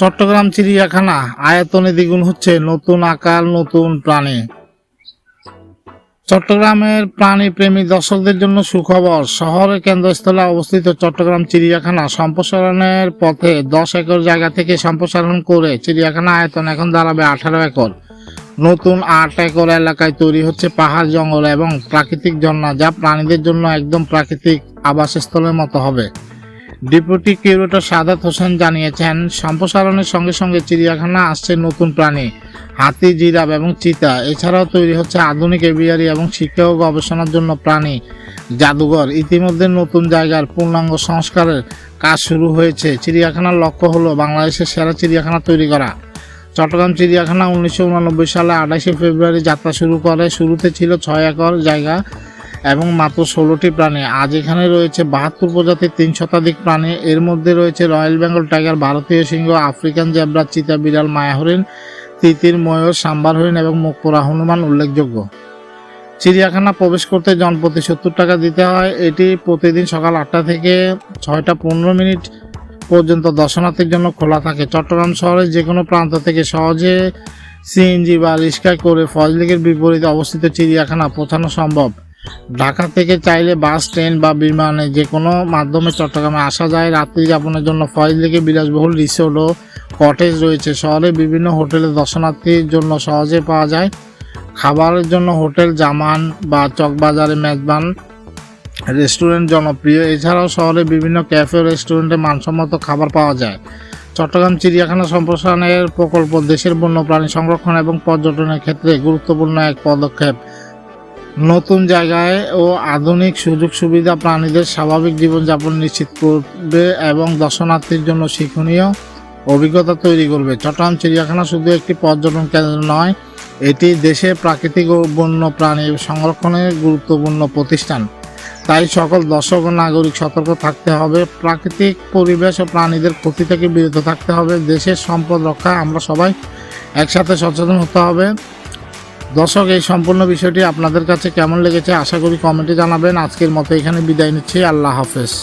চট্টগ্রাম, চিড়িয়াখানা, আয়তনে দ্বিগুণ হচ্ছে নতুন আকার নতুন প্রাণী। চট্টগ্রামের প্রাণী প্রেমী দর্শকদের জন্য সুখবর, শহরের কেন্দ্রস্থলে অবস্থিত চট্টগ্রাম, চিড়িয়াখানা সম্প্রসারণের পথে দশ একর জায়গা থেকে সম্প্রসারণ করে চিড়িয়াখানা আয়তন এখন দাঁড়াবে আঠারো একর। নতুন আট একর এলাকায় তৈরি হচ্ছে পাহাড় জঙ্গল এবং প্রাকৃতিক ঝর্ণা, যা প্রাণীদের জন্য একদম প্রাকৃতিক আবাসস্থলের মতো হবে। ডেপুটি কিউরেটর সাদাত হোসেন জানিয়েছেন, সম্প্রসারণের সঙ্গে সঙ্গে চিড়িয়াখানা আসছে নতুন প্রাণী, হাতি, জিরাফ এবং চিতা। এছাড়াও তৈরি হচ্ছে আধুনিক এভিয়ারি এবং শিক্ষা ও গবেষণার জন্য প্রাণী জাদুঘর। ইতিমধ্যে নতুন জায়গার পূর্ণাঙ্গ সংস্কারের কাজ শুরু হয়েছে। চিড়িয়াখানার লক্ষ্য হলো বাংলাদেশের সেরা চিড়িয়াখানা তৈরি করা। চট্টগ্রাম চিড়িয়াখানা উনিশশো সালে আঠাশে ফেব্রুয়ারি যাত্রা শুরু করে। শুরুতে ছিল ছয় একর জায়গা এবং মাত্র ষোলোটি প্রাণী। আজ এখানে রয়েছে বাহাত্তর প্রজাতির তিন শতাধিক প্রাণী। এর মধ্যে রয়েছে রয়্যাল বেঙ্গল টাইগার, ভারতীয় সিংহ, আফ্রিকান জেব্রা, চিতা বিড়াল, মায়া হরিণ, তিতির, ময়ূর, সাম্বার হরিণ এবং মুখপোড়া হনুমান উল্লেখযোগ্য। চিড়িয়াখানা প্রবেশ করতে জনপ্রতি সত্তর টাকা দিতে হয়। এটি প্রতিদিন সকাল আটটা থেকে ছয়টা পনেরো মিনিট পর্যন্ত দর্শনার্থীর জন্য খোলা থাকে। চট্টগ্রাম শহরের যে কোনো প্রান্ত থেকে সহজে সিএনজি বা রিক্সায় করে ফজলিগের বিপরীতে অবস্থিত চিড়িয়াখানা পৌঁছানো সম্ভব। ঢাকা থেকে চাইলে বাস, ট্রেন বা বিমানে যে কোনো মাধ্যমে চট্টগ্রামে আসা যায়। রাত্রি যাপনের জন্য ফজলিগে বিলাসবহুল রিসোর্ট ও কটেজ রয়েছে। শহরে বিভিন্ন হোটেলে দর্শনার্থীর জন্য সহজে পাওয়া যায়। খাবারের জন্য হোটেল, জামান বা চকবাজারে মেজবান রেস্টুরেন্ট জনপ্রিয়। এছাড়াও শহরে বিভিন্ন ক্যাফে রেস্টুরেন্টে মানসম্মত খাবার পাওয়া যায়। চট্টগ্রাম চিড়িয়াখানা সম্প্রসারণের প্রকল্প দেশের বন্যপ্রাণী সংরক্ষণ এবং পর্যটনের ক্ষেত্রে গুরুত্বপূর্ণ এক পদক্ষেপ। নতুন জায়গায় ও আধুনিক সুযোগ সুবিধা প্রাণীদের স্বাভাবিক জীবনযাপন নিশ্চিত করবে এবং দর্শনার্থীর জন্য শিক্ষণীয় অভিজ্ঞতা তৈরি করবে। চট্টগ্রাম চিড়িয়াখানা শুধু একটি পর্যটন কেন্দ্র নয়, এটি দেশের প্রাকৃতিক ও বন্য প্রাণী সংরক্ষণের গুরুত্বপূর্ণ প্রতিষ্ঠান। তাই সকল দর্শক ও নাগরিক সতর্ক থাকতে হবে। প্রাকৃতিক পরিবেশ ও প্রাণীদের ক্ষতি থেকে বিরত থাকতে হবে। দেশের সম্পদ রক্ষা আমরা সবাই একসাথে সচেতন হতে হবে। দর্শক, এই সম্পূর্ণ বিষয়টি আপনাদের কাছে কেমন লেগেছে আশা করি কমেন্টে জানাবেন। আজকের মতো এখানে বিদায় নিচ্ছি। আল্লাহ হাফেজ।